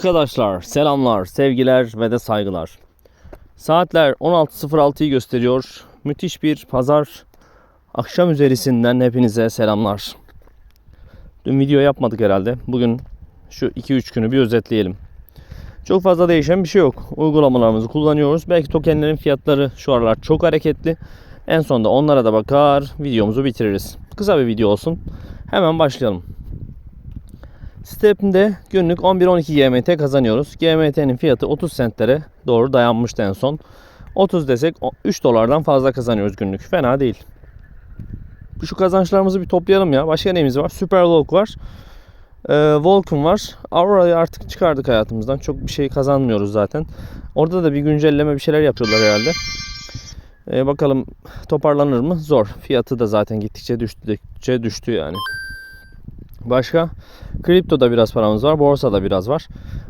Arkadaşlar selamlar, sevgiler ve de saygılar. Saatler 16.06'yı gösteriyor. Müthiş bir pazar akşam üzerisinden hepinize selamlar. Dün video yapmadık herhalde. Bugün şu 2-3 günü bir özetleyelim. Çok fazla değişen bir şey yok. Uygulamalarımızı kullanıyoruz. Belki tokenlerin fiyatları şu aralar çok hareketli. En sonunda onlara da bakar, videomuzu bitiririz. Kısa bir video olsun. Hemen başlayalım. Step'inde günlük 11-12 GMT kazanıyoruz. GMT'nin fiyatı 30 centlere doğru dayanmıştı en son. 30 desek 3 dolardan fazla kazanıyoruz günlük. Fena değil. Şu kazançlarımızı bir toplayalım ya. Başka neyimiz var? Superlog var. Ee, Vulcan var. Aurora'yı artık çıkardık hayatımızdan. Çok bir şey kazanmıyoruz zaten. Orada da bir güncelleme bir şeyler yapıyorlar herhalde. Ee, bakalım toparlanır mı? Zor. Fiyatı da zaten gittikçe düştükçe düştü yani. Başka? Kriptoda biraz paramız var. Borsada biraz var.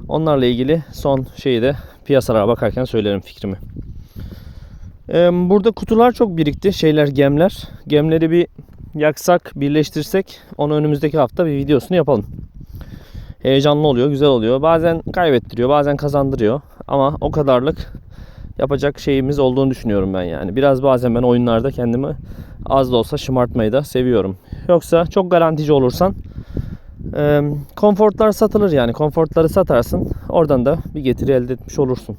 Onlarla ilgili son şeyi de piyasalara bakarken söylerim fikrimi. Ee, burada kutular çok birikti. Şeyler gemler. Gemleri bir yaksak, birleştirsek onu önümüzdeki hafta bir videosunu yapalım. Heyecanlı oluyor, güzel oluyor. Bazen kaybettiriyor, bazen kazandırıyor. Ama o kadarlık yapacak şeyimiz olduğunu düşünüyorum ben yani. Biraz bazen ben oyunlarda kendimi az da olsa şımartmayı da seviyorum. Yoksa çok garantici olursan e, konfortlar satılır yani. Konfortları satarsın. Oradan da bir getiri elde etmiş olursun.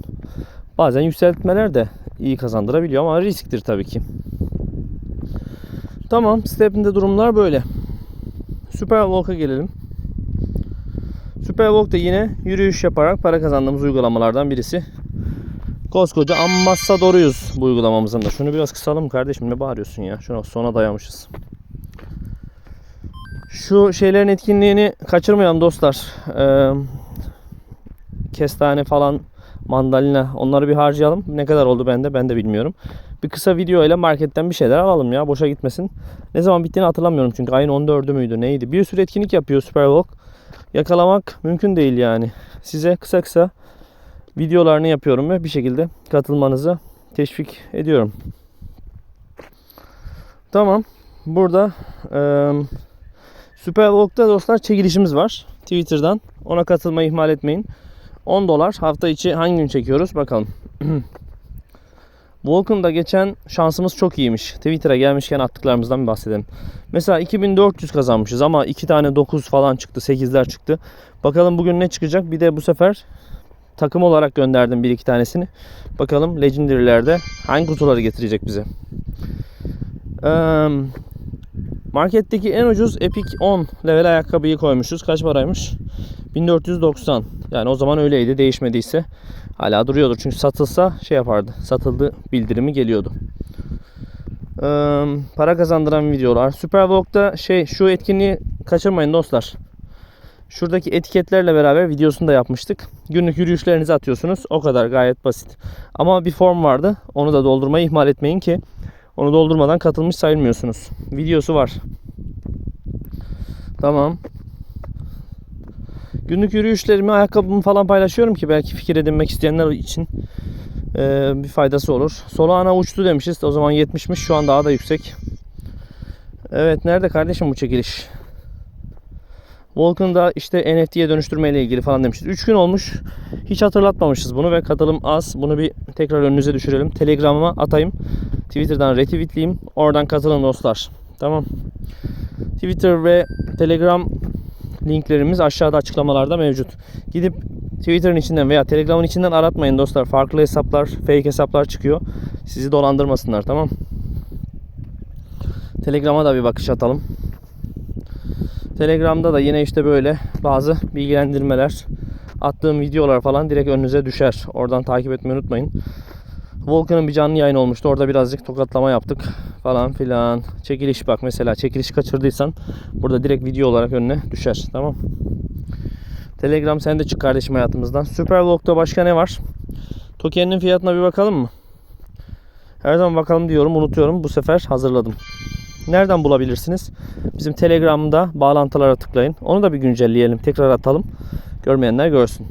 Bazen yükseltmeler de iyi kazandırabiliyor ama risktir tabii ki. Tamam. Step'inde durumlar böyle. Superwalk'a gelelim. Superwalk da yine yürüyüş yaparak para kazandığımız uygulamalardan birisi. Koskoca Ambassador'uyuz bu uygulamamızın da. Şunu biraz kısalım kardeşim ne bağırıyorsun ya. Şuna sona dayamışız. Şu şeylerin etkinliğini kaçırmayalım dostlar. Ee, kestane falan, mandalina onları bir harcayalım. Ne kadar oldu bende ben de bilmiyorum. Bir kısa video ile marketten bir şeyler alalım ya boşa gitmesin. Ne zaman bittiğini hatırlamıyorum çünkü ayın 14'ü müydü neydi. Bir sürü etkinlik yapıyor Superwalk. Yakalamak mümkün değil yani. Size kısa kısa videolarını yapıyorum ve bir şekilde katılmanızı teşvik ediyorum. Tamam. Burada e, Superwalk'ta dostlar çekilişimiz var. Twitter'dan. Ona katılmayı ihmal etmeyin. 10 dolar. Hafta içi hangi gün çekiyoruz? Bakalım. Vulcan'da geçen şansımız çok iyiymiş. Twitter'a gelmişken attıklarımızdan bir bahsedelim. Mesela 2400 kazanmışız ama 2 tane 9 falan çıktı. 8'ler çıktı. Bakalım bugün ne çıkacak? Bir de bu sefer takım olarak gönderdim bir iki tanesini. Bakalım Legendary'lerde hangi kutuları getirecek bize. Ee, marketteki en ucuz Epic 10 level ayakkabıyı koymuşuz. Kaç paraymış? 1490. Yani o zaman öyleydi. Değişmediyse hala duruyordur. Çünkü satılsa şey yapardı. Satıldı bildirimi geliyordu. Ee, para kazandıran videolar. Supervlog'da şey şu etkinliği kaçırmayın dostlar. Şuradaki etiketlerle beraber videosunu da yapmıştık. Günlük yürüyüşlerinizi atıyorsunuz. O kadar gayet basit. Ama bir form vardı. Onu da doldurmayı ihmal etmeyin ki onu doldurmadan katılmış sayılmıyorsunuz. Videosu var. Tamam. Günlük yürüyüşlerimi, ayakkabımı falan paylaşıyorum ki belki fikir edinmek isteyenler için e, bir faydası olur. Solana uçtu demişiz. O zaman 70'miş. Şu an daha da yüksek. Evet nerede kardeşim bu çekiliş? Vulcan'da işte NFT'ye dönüştürme ile ilgili falan demişiz. 3 gün olmuş. Hiç hatırlatmamışız bunu ve katılım az. Bunu bir tekrar önünüze düşürelim. Telegram'a atayım. Twitter'dan retweetleyeyim. Oradan katılın dostlar. Tamam. Twitter ve Telegram linklerimiz aşağıda açıklamalarda mevcut. Gidip Twitter'ın içinden veya Telegram'ın içinden aratmayın dostlar. Farklı hesaplar, fake hesaplar çıkıyor. Sizi dolandırmasınlar tamam. Telegram'a da bir bakış atalım. Telegram'da da yine işte böyle bazı bilgilendirmeler, attığım videolar falan direkt önünüze düşer. Oradan takip etmeyi unutmayın. Volkan'ın bir canlı yayın olmuştu. Orada birazcık tokatlama yaptık falan filan. Çekiliş bak mesela çekiliş kaçırdıysan burada direkt video olarak önüne düşer. Tamam. Telegram sen de çık kardeşim hayatımızdan. Supervlog'da başka ne var? Token'in fiyatına bir bakalım mı? Her zaman bakalım diyorum unutuyorum. Bu sefer hazırladım. Nereden bulabilirsiniz? Bizim Telegram'da bağlantılara tıklayın. Onu da bir güncelleyelim. Tekrar atalım. Görmeyenler görsün.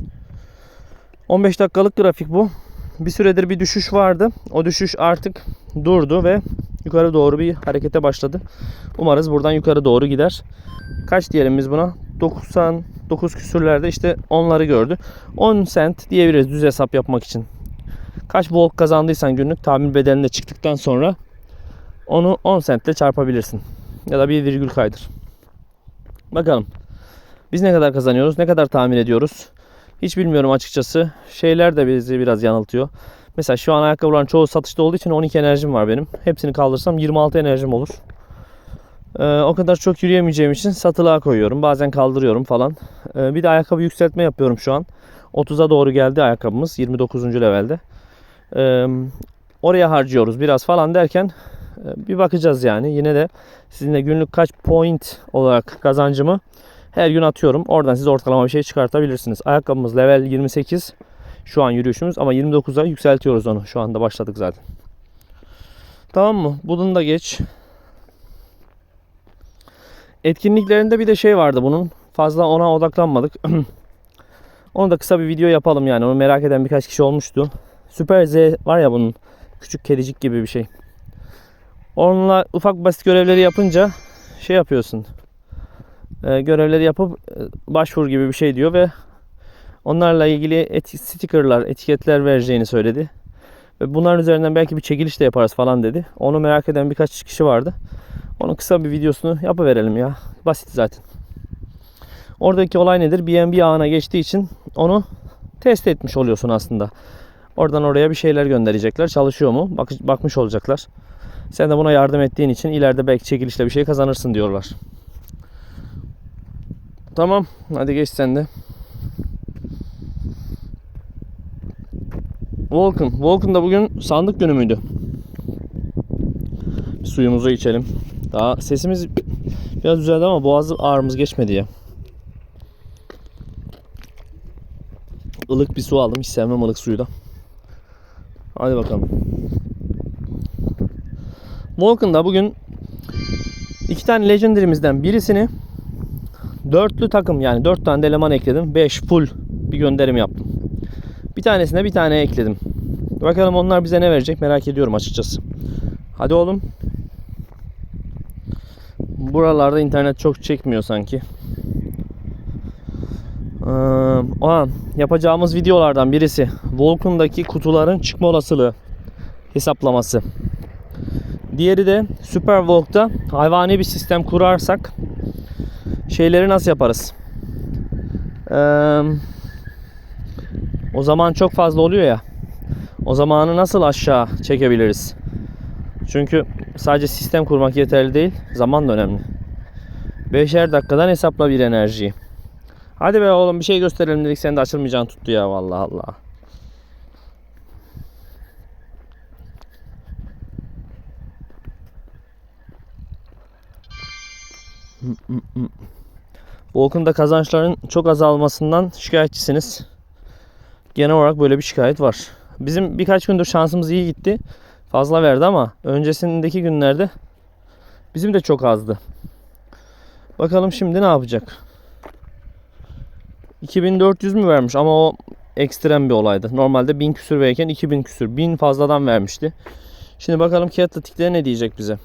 15 dakikalık grafik bu. Bir süredir bir düşüş vardı. O düşüş artık durdu ve yukarı doğru bir harekete başladı. Umarız buradan yukarı doğru gider. Kaç diyelim biz buna? 99 küsürlerde işte onları gördü. 10 sent diyebiliriz düz hesap yapmak için. Kaç volt kazandıysan günlük tahmin bedelinde çıktıktan sonra onu 10 sentle çarpabilirsin. Ya da bir virgül kaydır. Bakalım. Biz ne kadar kazanıyoruz? Ne kadar tahmin ediyoruz? Hiç bilmiyorum açıkçası. Şeyler de bizi biraz yanıltıyor. Mesela şu an ayakkabıların çoğu satışta olduğu için 12 enerjim var benim. Hepsini kaldırsam 26 enerjim olur. Ee, o kadar çok yürüyemeyeceğim için satılığa koyuyorum. Bazen kaldırıyorum falan. Ee, bir de ayakkabı yükseltme yapıyorum şu an. 30'a doğru geldi ayakkabımız 29. levelde. Ee, oraya harcıyoruz biraz falan derken bir bakacağız yani. Yine de sizinle günlük kaç point olarak kazancımı her gün atıyorum. Oradan siz ortalama bir şey çıkartabilirsiniz. Ayakkabımız level 28. Şu an yürüyüşümüz ama 29'a yükseltiyoruz onu. Şu anda başladık zaten. Tamam mı? Bunun da geç. Etkinliklerinde bir de şey vardı bunun. Fazla ona odaklanmadık. onu da kısa bir video yapalım yani. Onu merak eden birkaç kişi olmuştu. Süper Z var ya bunun. Küçük kedicik gibi bir şey. Onunla ufak basit görevleri yapınca şey yapıyorsun. Ee, görevleri yapıp e, başvur gibi bir şey diyor ve onlarla ilgili eti- stickerlar, etiketler vereceğini söyledi. Ve bunların üzerinden belki bir çekiliş de yaparız falan dedi. Onu merak eden birkaç kişi vardı. Onun kısa bir videosunu yapıverelim ya. Basit zaten. Oradaki olay nedir? BNB ağına geçtiği için onu test etmiş oluyorsun aslında. Oradan oraya bir şeyler gönderecekler. Çalışıyor mu? Bak, bakmış olacaklar. Sen de buna yardım ettiğin için ileride belki çekilişle bir şey kazanırsın diyorlar. Tamam. Hadi geç sen de. Volkan. Volkan da bugün sandık günü müydü? Bir suyumuzu içelim. Daha sesimiz biraz düzeldi ama boğaz ağrımız geçmedi ya. Ilık bir su aldım. Hiç sevmem ılık suyu da. Hadi bakalım. Volkan'da bugün iki tane Legendary'mizden birisini dörtlü takım yani dört tane de eleman ekledim. 5 full bir gönderim yaptım. Bir tanesine bir tane ekledim. Bakalım onlar bize ne verecek merak ediyorum açıkçası. Hadi oğlum. Buralarda internet çok çekmiyor sanki. Ee, o an yapacağımız videolardan birisi Vulcan'daki kutuların çıkma olasılığı hesaplaması. Diğeri de Supervolk'ta hayvani bir sistem kurarsak şeyleri nasıl yaparız? Ee, o zaman çok fazla oluyor ya. O zamanı nasıl aşağı çekebiliriz? Çünkü sadece sistem kurmak yeterli değil. Zaman da önemli. Beşer dakikadan hesapla bir enerjiyi. Hadi be oğlum bir şey gösterelim dedik sen de açılmayacağını tuttu ya vallahi Allah. Volkan'da kazançların çok azalmasından şikayetçisiniz. Genel olarak böyle bir şikayet var. Bizim birkaç gündür şansımız iyi gitti. Fazla verdi ama öncesindeki günlerde bizim de çok azdı. Bakalım şimdi ne yapacak? 2400 mü vermiş ama o ekstrem bir olaydı. Normalde 1000 küsür verirken 2000 küsür. 1000 fazladan vermişti. Şimdi bakalım ki atletikleri ne diyecek bize.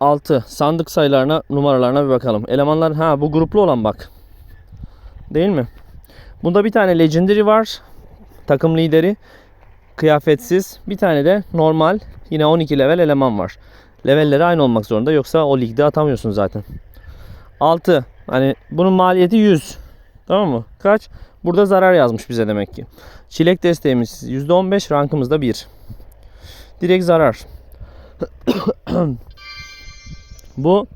6. Sandık sayılarına, numaralarına bir bakalım. Elemanlar ha bu gruplu olan bak. Değil mi? Bunda bir tane legendary var. Takım lideri. Kıyafetsiz. Bir tane de normal yine 12 level eleman var. Levelleri aynı olmak zorunda yoksa o ligde atamıyorsun zaten. 6. Hani bunun maliyeti 100. Tamam mı? Kaç? Burada zarar yazmış bize demek ki. Çilek desteğimiz %15, rankımız da 1. Direkt zarar. Bu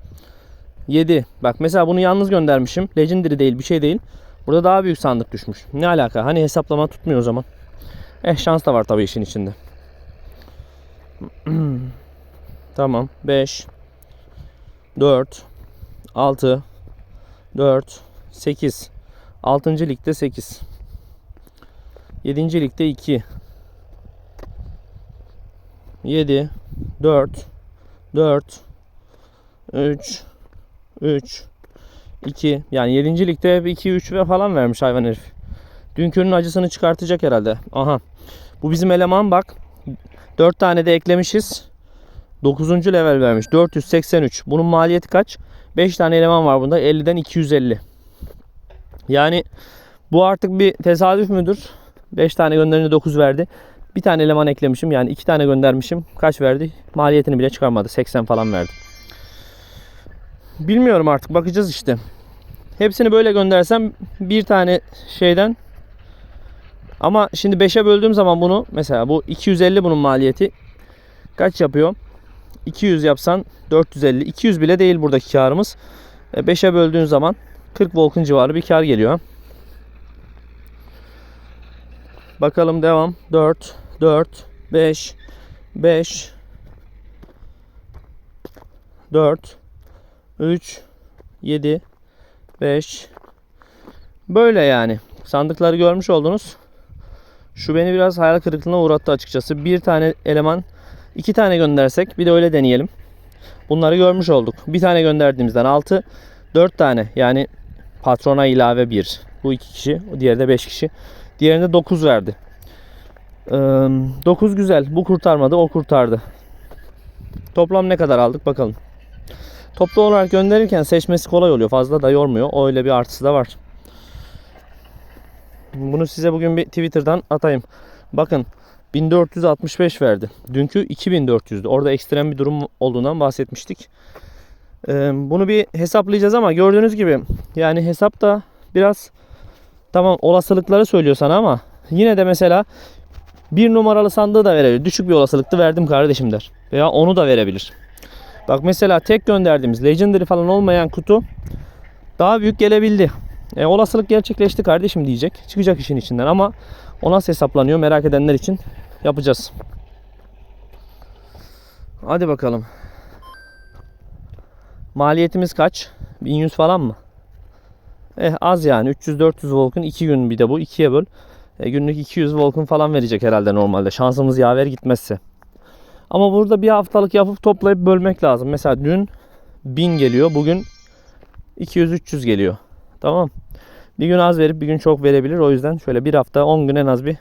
7. Bak mesela bunu yalnız göndermişim. Legendary değil, bir şey değil. Burada daha büyük sandık düşmüş. Ne alaka? Hani hesaplama tutmuyor o zaman. Eh şans da var tabii işin içinde. tamam. 5 4 6 4 8 6. ligde 8 7. ligde 2 7 4 4 3 3 2 yani 7. ligde hep 2 3 ve falan vermiş hayvan herif. Dünkünün acısını çıkartacak herhalde. Aha. Bu bizim eleman bak. 4 tane de eklemişiz. 9. level vermiş. 483. Bunun maliyeti kaç? 5 tane eleman var bunda. 50'den 250. Yani bu artık bir tesadüf müdür? 5 tane gönderince 9 verdi. Bir tane eleman eklemişim. Yani 2 tane göndermişim. Kaç verdi? Maliyetini bile çıkarmadı. 80 falan verdi. Bilmiyorum artık. Bakacağız işte. Hepsini böyle göndersem bir tane şeyden ama şimdi 5'e böldüğüm zaman bunu mesela bu 250 bunun maliyeti kaç yapıyor? 200 yapsan 450. 200 bile değil buradaki karımız. 5'e böldüğün zaman 40 volkun civarı bir kar geliyor. Bakalım devam. 4, 4, 5, 5, 4, 3, 7, 5. Böyle yani. Sandıkları görmüş oldunuz. Şu beni biraz hayal kırıklığına uğrattı açıkçası. Bir tane eleman, iki tane göndersek bir de öyle deneyelim. Bunları görmüş olduk. Bir tane gönderdiğimizden 6, 4 tane. Yani patrona ilave 1. Bu iki kişi, diğeri de 5 kişi. Diğerinde 9 verdi. 9 güzel. Bu kurtarmadı, o kurtardı. Toplam ne kadar aldık bakalım. Toplu olarak gönderirken seçmesi kolay oluyor. Fazla da yormuyor. Öyle bir artısı da var. Bunu size bugün bir Twitter'dan atayım. Bakın 1465 verdi. Dünkü 2400'dü. Orada ekstrem bir durum olduğundan bahsetmiştik. Ee, bunu bir hesaplayacağız ama gördüğünüz gibi yani hesap da biraz tamam olasılıkları söylüyor sana ama yine de mesela bir numaralı sandığı da verebilir. Düşük bir olasılıkta verdim kardeşim der. Veya onu da verebilir. Bak mesela tek gönderdiğimiz Legendary falan olmayan kutu daha büyük gelebildi. E, olasılık gerçekleşti kardeşim diyecek. Çıkacak işin içinden ama o nasıl hesaplanıyor merak edenler için yapacağız. Hadi bakalım. Maliyetimiz kaç? 1100 falan mı? Eh az yani 300-400 volkun 2 gün bir de bu 2'ye böl. E, günlük 200 volkun falan verecek herhalde normalde. Şansımız yaver gitmezse. Ama burada bir haftalık yapıp toplayıp bölmek lazım. Mesela dün 1000 geliyor. Bugün 200-300 geliyor. Tamam. Bir gün az verip bir gün çok verebilir. O yüzden şöyle bir hafta 10 gün en az bir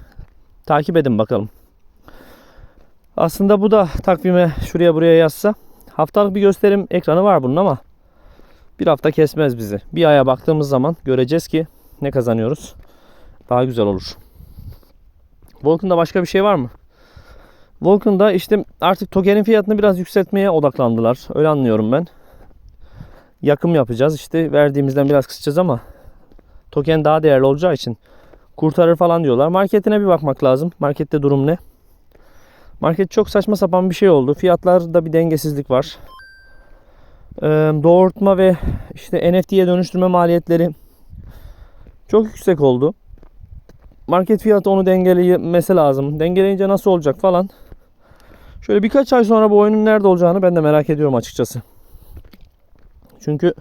takip edin bakalım. Aslında bu da takvime şuraya buraya yazsa haftalık bir gösterim ekranı var bunun ama bir hafta kesmez bizi. Bir aya baktığımız zaman göreceğiz ki ne kazanıyoruz. Daha güzel olur. Volkan'da başka bir şey var mı? Volkan'da işte artık tokenin fiyatını biraz yükseltmeye odaklandılar. Öyle anlıyorum ben. Yakım yapacağız. İşte verdiğimizden biraz kısacağız ama token daha değerli olacağı için kurtarır falan diyorlar. Marketine bir bakmak lazım. Markette durum ne? Market çok saçma sapan bir şey oldu. Fiyatlarda bir dengesizlik var. Ee, doğurtma ve işte NFT'ye dönüştürme maliyetleri çok yüksek oldu. Market fiyatı onu dengelemesi lazım. Dengeleyince nasıl olacak falan. Şöyle birkaç ay sonra bu oyunun nerede olacağını ben de merak ediyorum açıkçası. Çünkü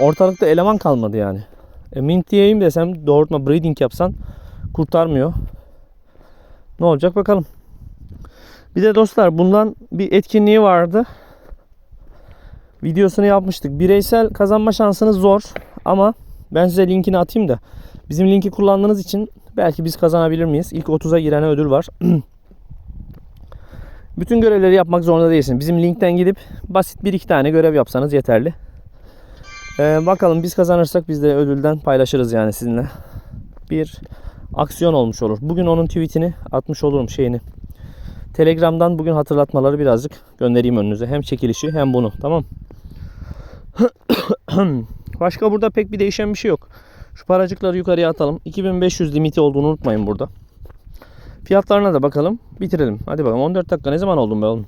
ortalıkta eleman kalmadı yani. E, mint diyeyim desem doğurtma breeding yapsan kurtarmıyor. Ne olacak bakalım. Bir de dostlar bundan bir etkinliği vardı. Videosunu yapmıştık. Bireysel kazanma şansınız zor ama ben size linkini atayım da bizim linki kullandığınız için belki biz kazanabilir miyiz? İlk 30'a girene ödül var. Bütün görevleri yapmak zorunda değilsin. Bizim linkten gidip basit bir iki tane görev yapsanız yeterli. Ee, bakalım biz kazanırsak biz de ödülden paylaşırız yani sizinle. Bir aksiyon olmuş olur. Bugün onun tweetini atmış olurum şeyini. Telegram'dan bugün hatırlatmaları birazcık göndereyim önünüze. Hem çekilişi hem bunu. Tamam. Başka burada pek bir değişen bir şey yok. Şu paracıkları yukarıya atalım. 2500 limiti olduğunu unutmayın burada. Fiyatlarına da bakalım. Bitirelim. Hadi bakalım 14 dakika ne zaman oldum be oğlum?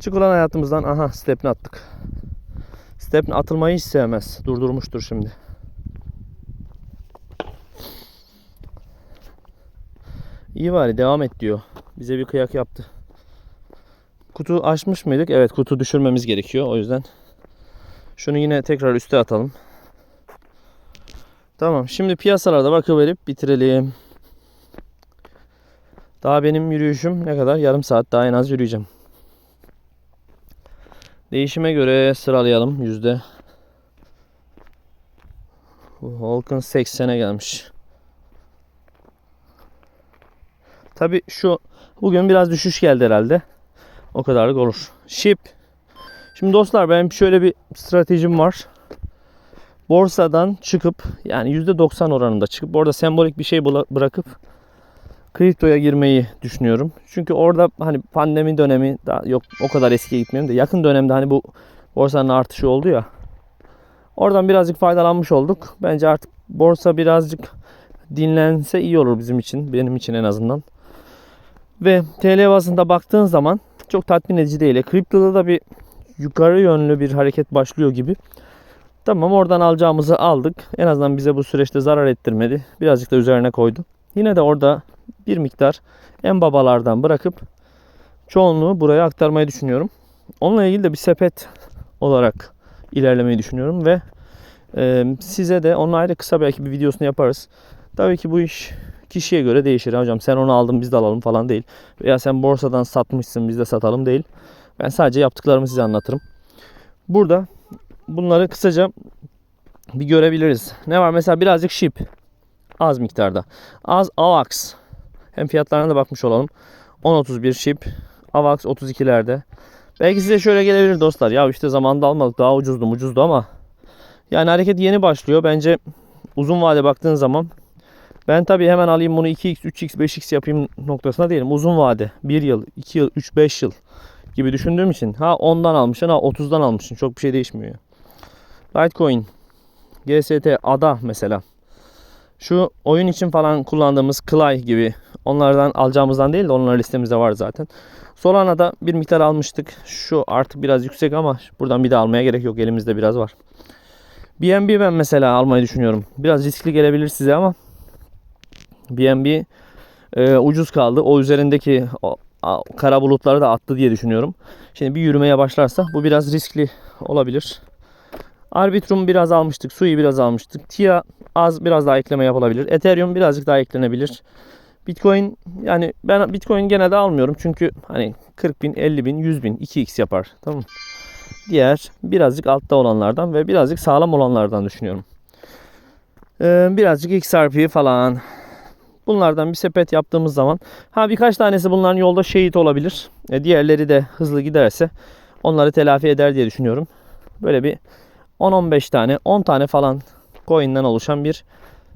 Çık ulan hayatımızdan. Aha stepni attık. Stepni atılmayı hiç sevmez. Durdurmuştur şimdi. İyi bari devam et diyor. Bize bir kıyak yaptı. Kutu açmış mıydık? Evet kutu düşürmemiz gerekiyor. O yüzden şunu yine tekrar üste atalım. Tamam. Şimdi piyasalarda bakıverip bitirelim. Daha benim yürüyüşüm ne kadar? Yarım saat daha en az yürüyeceğim. Değişime göre sıralayalım yüzde. Volkan 80'e gelmiş. Tabi şu bugün biraz düşüş geldi herhalde. O kadarlık olur. Ship. Şimdi dostlar benim şöyle bir stratejim var. Borsadan çıkıp yani %90 oranında çıkıp orada sembolik bir şey bırakıp kriptoya girmeyi düşünüyorum. Çünkü orada hani pandemi dönemi daha yok o kadar eskiye gitmiyorum da yakın dönemde hani bu borsanın artışı oldu ya. Oradan birazcık faydalanmış olduk. Bence artık borsa birazcık dinlense iyi olur bizim için. Benim için en azından. Ve TL bazında baktığın zaman çok tatmin edici değil. E, Kriptoda da bir yukarı yönlü bir hareket başlıyor gibi. Tamam oradan alacağımızı aldık. En azından bize bu süreçte zarar ettirmedi. Birazcık da üzerine koydu. Yine de orada bir miktar en babalardan bırakıp çoğunluğu buraya aktarmayı düşünüyorum. Onunla ilgili de bir sepet olarak ilerlemeyi düşünüyorum ve e, size de onun ayrı kısa belki bir videosunu yaparız. Tabii ki bu iş kişiye göre değişir. Hocam sen onu aldın biz de alalım falan değil. Veya sen borsadan satmışsın biz de satalım değil. Ben sadece yaptıklarımı size anlatırım. Burada bunları kısaca bir görebiliriz. Ne var? Mesela birazcık ship. Az miktarda. Az AVAX. Hem fiyatlarına da bakmış olalım. 10.31 ship. AVAX 32'lerde. Belki size şöyle gelebilir dostlar. Ya işte zamanında almadık daha ucuzdu ucuzdu ama yani hareket yeni başlıyor. Bence uzun vade baktığın zaman ben tabii hemen alayım bunu 2x, 3x, 5x yapayım noktasına değilim. Uzun vade 1 yıl, 2 yıl, 3, 5 yıl gibi düşündüğüm için ha 10'dan almışsın ha 30'dan almışsın. Çok bir şey değişmiyor. Litecoin, GST, ADA mesela. Şu oyun için falan kullandığımız Clay gibi onlardan alacağımızdan değil de onlar listemizde var zaten. Solana'da bir miktar almıştık. Şu artık biraz yüksek ama buradan bir de almaya gerek yok. Elimizde biraz var. BNB ben mesela almayı düşünüyorum. Biraz riskli gelebilir size ama BNB e, ucuz kaldı. O üzerindeki o, a- kara bulutları da attı diye düşünüyorum. Şimdi bir yürümeye başlarsa bu biraz riskli olabilir. Arbitrum biraz almıştık. Sui'yi biraz almıştık. TIA az biraz daha ekleme yapılabilir. Ethereum birazcık daha eklenebilir. Bitcoin yani ben Bitcoin genelde almıyorum. Çünkü hani 40 bin, 50 bin, 100 bin 2x yapar. Tamam? Diğer birazcık altta olanlardan ve birazcık sağlam olanlardan düşünüyorum. Ee, birazcık XRP falan. Bunlardan bir sepet yaptığımız zaman ha birkaç tanesi bunların yolda şehit olabilir. E, diğerleri de hızlı giderse onları telafi eder diye düşünüyorum. Böyle bir 10-15 tane, 10 tane falan coin'den oluşan bir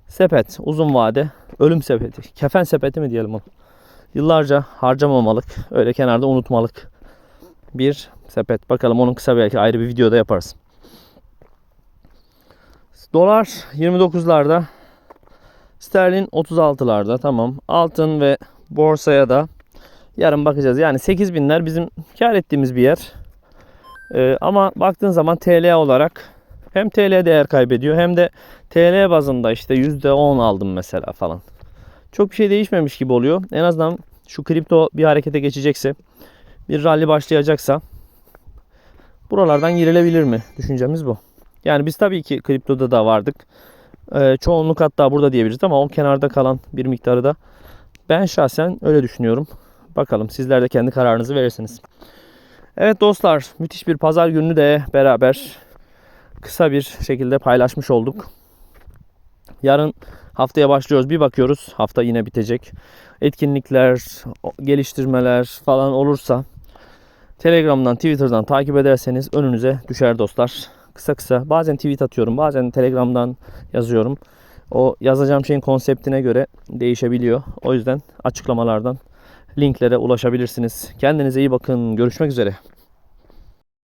sepet. Uzun vade ölüm sepeti. Kefen sepeti mi diyelim onu. Yıllarca harcamamalık, öyle kenarda unutmalık bir sepet. Bakalım onun kısa belki ayrı bir videoda yaparız. Dolar 29'larda. Sterlin 36'larda tamam. Altın ve borsaya da yarın bakacağız. Yani 8000'ler bizim kar ettiğimiz bir yer. Ee, ama baktığın zaman TL olarak hem TL değer kaybediyor hem de TL bazında işte %10 aldım mesela falan. Çok bir şey değişmemiş gibi oluyor. En azından şu kripto bir harekete geçecekse, bir rally başlayacaksa buralardan girilebilir mi? Düşüncemiz bu. Yani biz tabii ki kriptoda da vardık. Ee, çoğunluk hatta burada diyebiliriz ama o kenarda kalan bir miktarı da ben şahsen öyle düşünüyorum. Bakalım sizler de kendi kararınızı verirsiniz. Evet dostlar müthiş bir pazar gününü de beraber kısa bir şekilde paylaşmış olduk. Yarın haftaya başlıyoruz. Bir bakıyoruz hafta yine bitecek. Etkinlikler, geliştirmeler falan olursa Telegram'dan, Twitter'dan takip ederseniz önünüze düşer dostlar. Kısa kısa bazen tweet atıyorum, bazen Telegram'dan yazıyorum. O yazacağım şeyin konseptine göre değişebiliyor. O yüzden açıklamalardan linklere ulaşabilirsiniz. Kendinize iyi bakın. Görüşmek üzere.